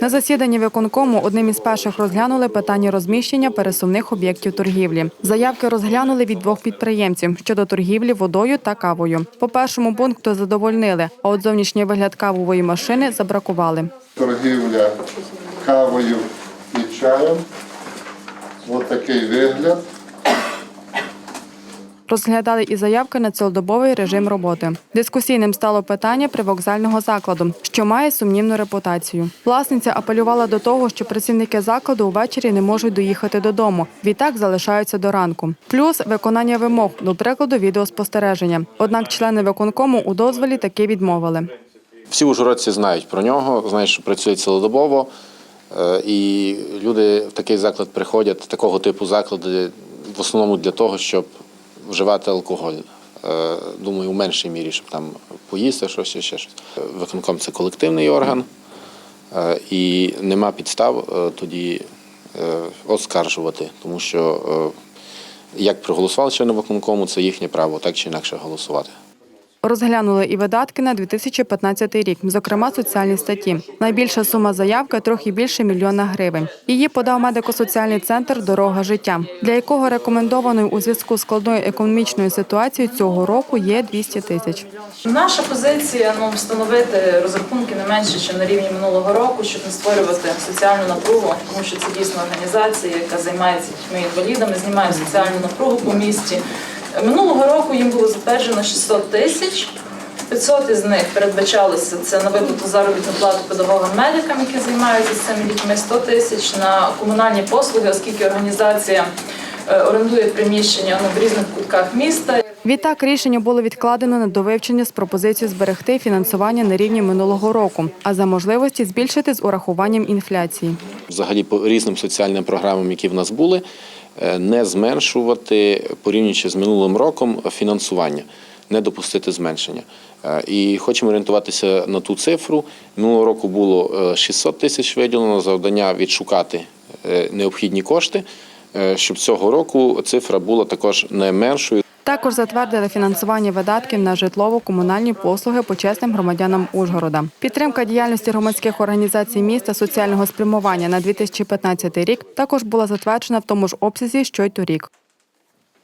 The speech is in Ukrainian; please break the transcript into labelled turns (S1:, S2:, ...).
S1: На засіданні виконкому одним із перших розглянули питання розміщення пересувних об'єктів торгівлі. Заявки розглянули від двох підприємців щодо торгівлі водою та кавою. По першому пункту задовольнили, а от зовнішній вигляд кавової машини забракували.
S2: торгівля кавою і чаєм. Ось такий вигляд.
S1: Розглядали і заявки на цілодобовий режим роботи. Дискусійним стало питання привокзального закладу, що має сумнівну репутацію. Власниця апелювала до того, що працівники закладу увечері не можуть доїхати додому. Відтак залишаються до ранку. Плюс виконання вимог, до прикладу, відеоспостереження. Однак члени виконкому у дозволі таки відмовили.
S3: Всі ужгородці знають про нього, знають, що працює цілодобово. Е, І люди в такий заклад приходять, такого типу заклади, в основному для того, щоб вживати алкоголь. Е, Думаю, в меншій мірі, щоб там поїсти щось, ще щось. Виконком це колективний орган, е, і нема підстав е, тоді е, оскаржувати, тому що е, як проголосували члени виконкому, це їхнє право так чи інакше голосувати.
S1: Розглянули і видатки на 2015 рік, зокрема соціальні статті. Найбільша сума заявки трохи більше мільйона гривень. Її подав медико-соціальний центр Дорога життя, для якого рекомендованою у зв'язку з складною економічною ситуацією цього року є 200 тисяч.
S4: Наша позиція ну встановити розрахунки не менше, ніж на рівні минулого року, щоб не створювати соціальну напругу, тому що це дійсно організація, яка займається дітьми інвалідами, знімає соціальну напругу по місті. Минулого року їм було затверджено 600 тисяч. 500 із них передбачалося це на виплату заробітну плату педагогам-медикам, які займаються з цими дітьми, 100 тисяч на комунальні послуги, оскільки організація е, орендує приміщення ну, в різних кутках міста.
S1: Відтак рішення було відкладено на довивчення з пропозицією зберегти фінансування на рівні минулого року, а за можливості збільшити з урахуванням інфляції.
S3: взагалі по різним соціальним програмам, які в нас були, не зменшувати порівнюючи з минулим роком фінансування, не допустити зменшення. Е, І хочемо орієнтуватися на ту цифру. Минулого року було е, 600 тисяч виділено завдання відшукати е, необхідні кошти, е, щоб цього року цифра була також не меншою.
S1: Також затвердили фінансування видатків на житлово-комунальні послуги почесним громадянам Ужгорода. Підтримка діяльності громадських організацій міста соціального спрямування на 2015 рік також була затверджена в тому ж обсязі, що й торік.